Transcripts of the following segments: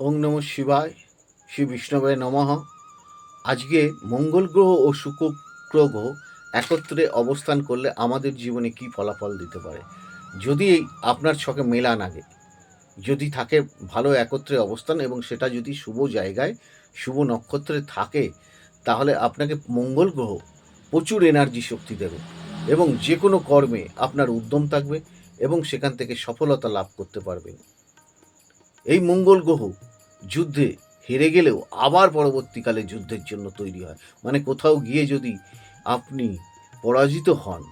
ওং নম শিবায়, শ্রী বিষ্ণবে নমঃ। আজকে মঙ্গল গ্রহ ও শুক্র গ্রহ একত্রে অবস্থান করলে আমাদের জীবনে কি ফলাফল দিতে পারে? যদি আপনার ছকে মেলা নাগে যদি থাকে ভালো একত্রে অবস্থান এবং সেটা যদি শুভ জায়গায়, শুভ নক্ষত্রে থাকে, তাহলে আপনাকে মঙ্গল গ্রহ প্রচুর এনার্জি শক্তি দেবে এবং যে কোনো কর্মে আপনার উদ্যম থাকবে এবং সেখান থেকে সফলতা লাভ করতে পারবেন। এই মঙ্গল গ্রহ যুদ্ধে হেরে গেলেও আবার পরবর্তীকালে যুদ্ধের জন্য তৈরি হয়। মানে কোথাও গিয়ে যদি আপনি পরাজিত হন,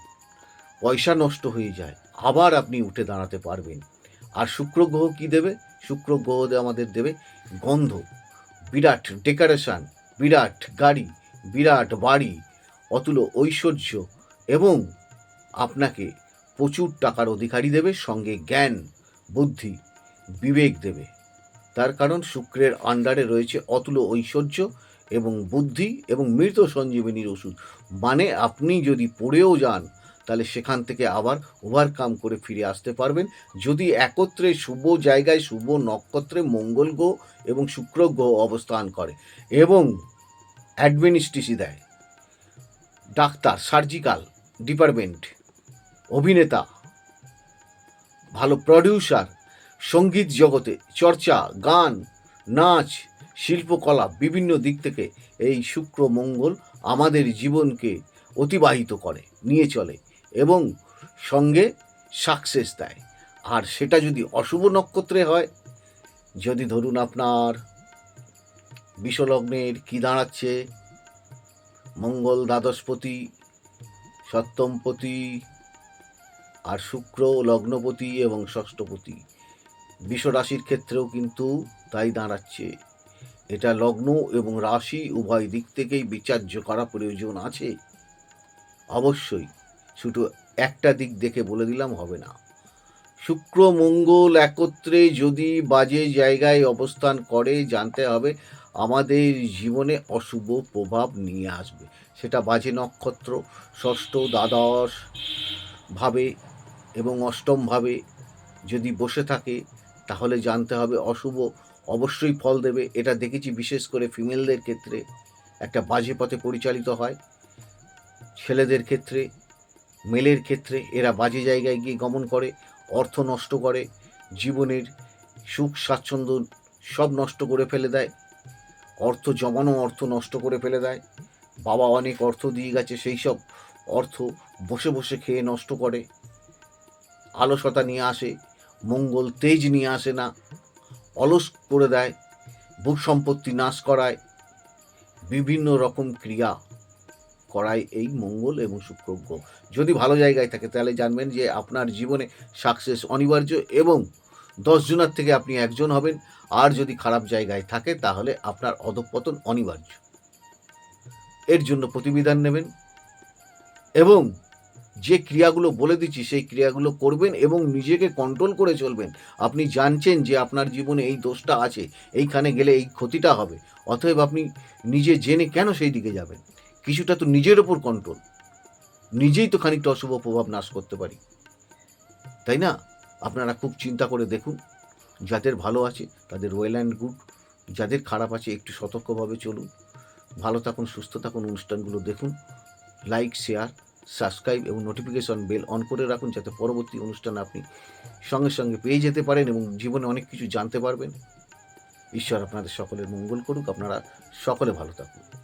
পয়সা নষ্ট হয়ে যায়, আবার আপনি উঠে দাঁড়াতে পারবেন। আর শুক্র গ্রহ কী দেবে? শুক্র গ্রহ আমাদের দেবে গন্ধ। বিরাট ডেকোরেশন, বিরাট গাড়ি, বিরাট বাড়ি, অতুল ঐশ্বর্য এবং আপনাকে প্রচুর টাকার অধিকারী দেবে। সঙ্গে জ্ঞান, বুদ্ধি বিবেক দেবে। তার কারণ শুক্রের আন্ডারে রয়েছে অতুল ঐশ্বর্য এবং বুদ্ধি এবং মৃত সঞ্জীবনীর ওষুধ। মানে আপনি যদি পড়েও যান, তাহলে সেখান থেকে আবার ওভারকাম করে ফিরে আসতে পারবেন। যদি একত্রে শুভ জায়গায় শুভ নক্ষত্রে মঙ্গল গ্রহ এবং শুক্র গ্রহ অবস্থান করে এবং অ্যাডমিনিস্ট্রেসি দেয়, ডাক্তার, সার্জিক্যাল ডিপার্টমেন্ট, অভিনেতা, ভালো প্রডিউসার সংগীত জগতে চর্চা, গান, নাচ, শিল্পকলা বিভিন্ন দিক থেকে এই শুক্র মঙ্গল আমাদের জীবনকে অতিবাহিত করে, নিয়ে চলে এবং সঙ্গে সাকসেস দেয়। আর সেটা যদি অশুভ নক্ষত্রে হয়, যদি ধরুন আপনার বিশ্বলগ্নের কি দাঁড়াচ্ছে, মঙ্গল দ্বাদশপতি, সপ্তমপতি, আর শুক্র লগ্নপতি এবং ষষ্ঠপতি রাশির ক্ষেত্রেও কিন্তু তাই দাঁড়াচ্ছে। এটা লগ্ন এবং রাশি উভয় দিক থেকেই বিচার্য করা প্রয়োজন আছে। অবশ্যই, শুধু একটা দিক দেখে বলে দিলাম হবে না। শুক্র, মঙ্গল একত্রে যদি বাজে জায়গায় অবস্থান করে, জানতে হবে আমাদের জীবনে অশুভ প্রভাব নিয়ে আসবে। সেটা বাজে নক্ষত্র, ষষ্ঠ, দ্বাদশ ভাবে এবং অষ্টম ভাবে যদি বসে থাকে তাহলে জানতে হবে অশুভ অবশ্যই ফল দেবে। এটা দেখেছি বিশেষ করে ফিমেলদের ক্ষেত্রে। একটা বাজে পথে পরিচালিত হয়। ছেলেদের ক্ষেত্রে, মেলের ক্ষেত্রে এরা বাজে জায়গায় গিয়ে গমন করে, অর্থ নষ্ট করে, জীবনের সুখ, স্বাচ্ছন্দ্য সব নষ্ট করে ফেলে দেয়। অর্থ জমানো, অর্থ নষ্ট করে ফেলে দেয়। বাবা অনেক অর্থ দিয়ে গেছে, সেই সব অর্থ বসে বসে খেয়ে নষ্ট করে। আলসতা নিয়ে আসে। মঙ্গল তেজ নিয়ে আসে না, অলস করে দেয় ভূ সম্পত্তি নাশ করায়, বিভিন্ন রকম ক্রিয়া করায় এই মঙ্গল এবং শুক্র গ্রহ যদি ভালো জায়গায় থাকে, তাহলে জানবেন যে আপনার জীবনে সাকসেস অনিবার্য এবং জনের থেকে আপনি একজন হবেন। আর যদি খারাপ জায়গায় থাকে, তাহলে আপনার অধঃপতন অনিবার্য। এর জন্য প্রতিবিধান নেবেন এবং যে ক্রিয়াগুলো বলে দিচ্ছি, সেই ক্রিয়াগুলো করবেন এবং নিজেকে কন্ট্রোল করে চলবেন। আপনি জানছেন যে আপনার জীবনে এই দোষটা আছে, এইখানে গেলে এই ক্ষতিটা হবে, অতএব আপনি নিজে জেনে কেন সেই দিকে যাবেন? কিছুটা তো নিজের ওপর কন্ট্রোল নিজেই তো খানিকটা অশুভ প্রভাব নাশ করতে পারি। তাই না? আপনারা খুব চিন্তা করে দেখুন, যাদের ভালো আছে তাদের ওয়েল অ্যান্ড গুড যাদের খারাপ আছে একটু সতর্কভাবে চলুন। ভালো থাকুন, সুস্থ থাকুন অনুষ্ঠানগুলো দেখুন। লাইক শেয়ার সাবস্ক্রাইব এবং নোটিফিকেশন বেল অন করে রাখুন যাতে পরবর্তী অনুষ্ঠান আপনি সঙ্গে সঙ্গে পেয়ে যেতে পারেন এবং জীবনে অনেক কিছু জানতে পারবেন। ঈশ্বর আপনাদের সকলের মঙ্গল করুক। আপনারা সকলে ভালো থাকুন।